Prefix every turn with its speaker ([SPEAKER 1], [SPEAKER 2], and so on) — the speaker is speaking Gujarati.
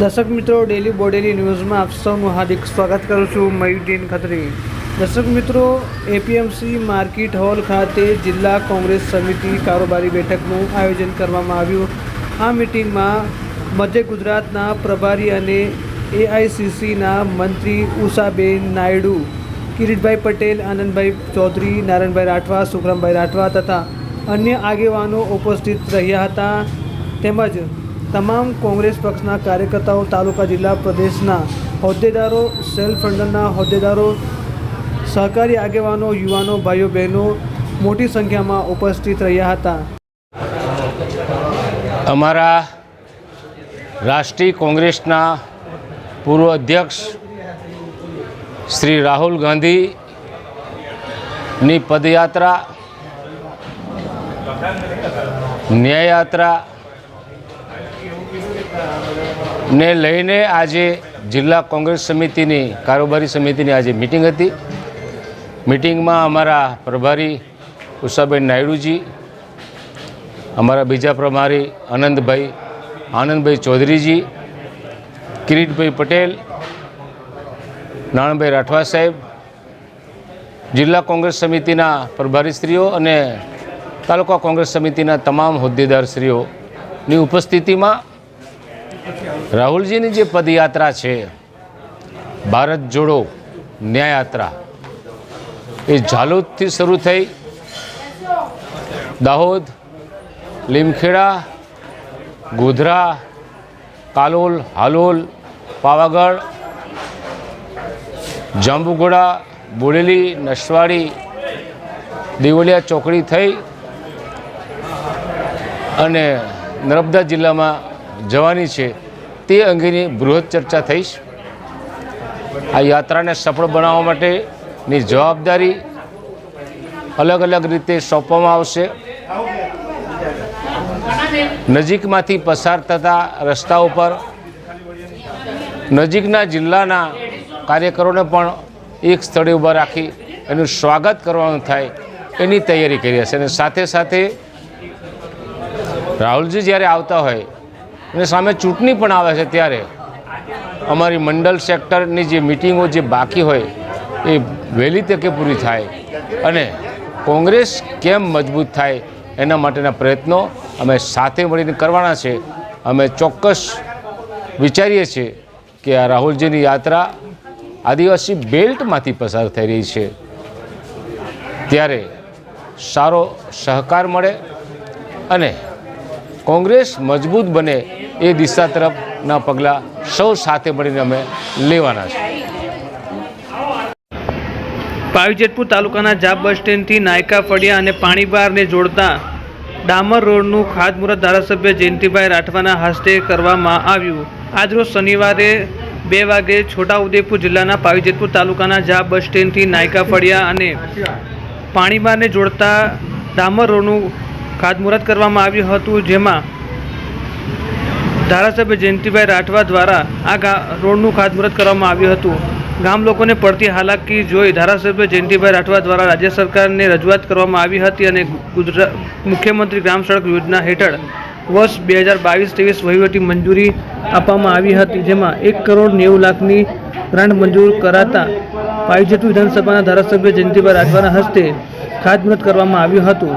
[SPEAKER 1] દર્શક મિત્રો ડેલી બોડેલી ન્યૂઝમાં આપ સૌનું હાર્દિક સ્વાગત કરું છું મયુદ્દીન ખત્રી. દર્શક મિત્રો એપીએમસી માર્કેટ હોલ ખાતે જિલ્લા કોંગ્રેસ સમિતિ કારોબારી બેઠકનું આયોજન કરવામાં આવ્યું. આ મિટિંગમાં મધ્ય ગુજરાતના પ્રભારી અને એઆઈસીસીના મંત્રી ઉષાબેન નાયડુ, કિરીટભાઈ પટેલ, આનંદભાઈ ચૌધરી નારાયણભાઈ રાઠવા, સુખરામભાઈ રાઠવા તથા અન્ય આગેવાનો ઉપસ્થિત રહ્યા હતા. તેમજ તમામ કોંગ્રેસ પક્ષના કાર્યકર્તાઓ તાલુકા, જિલ્લા, પ્રદેશના હોદ્દેદારો, સેલ્ફ ફંડરના હોદ્દેદારો, સહકારી આગેવાનો, યુવાનો, ભાઈઓ, બહેનો મોટી સંખ્યામાં ઉપસ્થિત રહ્યા હતા.
[SPEAKER 2] અમારા રાષ્ટ્રીય કોંગ્રેસના પૂર્વ અધ્યક્ષ શ્રી રાહુલ ગાંધીની પદયાત્રા, ન્યાયયાત્રા ને લઈને આજે જિલ્લા કોંગ્રેસ સમિતિની, કારોબારી સમિતિની આજે મિટિંગ હતી. મિટિંગમાં અમારા પ્રભારી ઉષાબેન નાયડુજી, અમારા બીજા પ્રભારી આનંદભાઈ આનંદભાઈ ચૌધરીજી, કિરીટભાઈ પટેલ નાણભાઈ રાઠવા સાહેબ, જિલ્લા કોંગ્રેસ સમિતિના પ્રભારીશ્રીઓ અને તાલુકા કોંગ્રેસ સમિતિના તમામ હોદ્દેદારશ્રીઓની ઉપસ્થિતિમાં રાહુલજીની જે પદયાત્રા છે, ભારત જોડો ન્યાયયાત્રા, એ ઝાલોદથી શરૂ થઈ દાહોદ, લીમખેડા, ગોધરા, કાલોલ, હાલોલ, પાવાગઢ, જાંબુઘોડા, બોડેલી, નસવાડી, દેવલિયા ચોકડી થઈ અને નર્મદા જિલ્લામાં જવાની છે તે અંગેની બૃહદ ચર્ચા થઈશ. આ યાત્રાને સફળ બનાવવા માટેની જવાબદારી અલગ અલગ રીતે સોંપવામાં આવશે. નજીકમાંથી પસાર થતા રસ્તા ઉપર નજીકના જિલ્લાના કાર્યકરોને પણ એક સ્થળે ઊભા રાખી એનું સ્વાગત કરવાનું થાય એની તૈયારી કરી હશે. અને સાથે સાથે રાહુલજી જ્યારે આવતા હોય અને સામે ચૂંટણી પણ આવે છે ત્યારે. અમારી મંડળ સેક્ટરની જે મિટિંગો જે બાકી હોય એ વહેલી તકે પૂરી થાય. અને કોંગ્રેસ કેમ મજબૂત થાય એના માટેના પ્રયત્નો અમે સાથે મળીને કરવાના છે. અમે ચોક્કસ વિચારીએ છીએ કે આ રાહુલજીની યાત્રા આદિવાસી બેલ્ટમાંથી પસાર થઈ રહી છે. ત્યારે સારો સહકાર મળે અને કોંગ્રેસ મજબૂત બને એ દિશા તરફના પગલાં સૌ સાથે મળીને અમે લેવાના છે.
[SPEAKER 1] પાવીજેતપુર તાલુકાના જાબ બસ સ્ટેન્ડથી નાયકા ફળિયા અને પાણીબારને જોડતા ડામર રોડનું ખાતમુહૂર્ત ધારાસભ્ય જયંતિભાઈ રાઠવાના હસ્તે કરવામાં આવ્યું. આજરોજ શનિવારે બે વાગે છોટાઉદેપુર જિલ્લાના પાવીજેતપુર તાલુકાના જાબ બસ સ્ટેન્ડથી નાયકા ફળિયા અને પાણીબારને જોડતા ડામર રોડનું ખાતમુહૂર્ત કરવામાં આવ્યું હતું, જેમાં ધારાસભ્ય જયંતિભાઈ રાઠવા દ્વારા આ રોડનું ખાતમુહૂર્ત કરવામાં આવ્યું હતું. ગામ લોકોને પડતી હાલાકી જોઈ ધારાસભ્ય જયંતિભાઈ રાઠવા દ્વારા રાજ્ય સરકારને રજૂઆત કરવામાં આવી હતી અને ગુજરાત મુખ્યમંત્રી ગ્રામ સડક યોજના હેઠળ વર્ષ બે હજાર બાવીસ ત્રેવીસ વહીવટી મંજૂરી આપવામાં આવી હતી, જેમાં એક કરોડ નેવું લાખની ગ્રાન્ટ મંજૂર કરાતા પાવીજેતુ વિધાનસભાના ધારાસભ્ય જયંતિભાઈ રાઠવાના હસ્તે ખાતમુહૂર્ત કરવામાં આવ્યું હતું.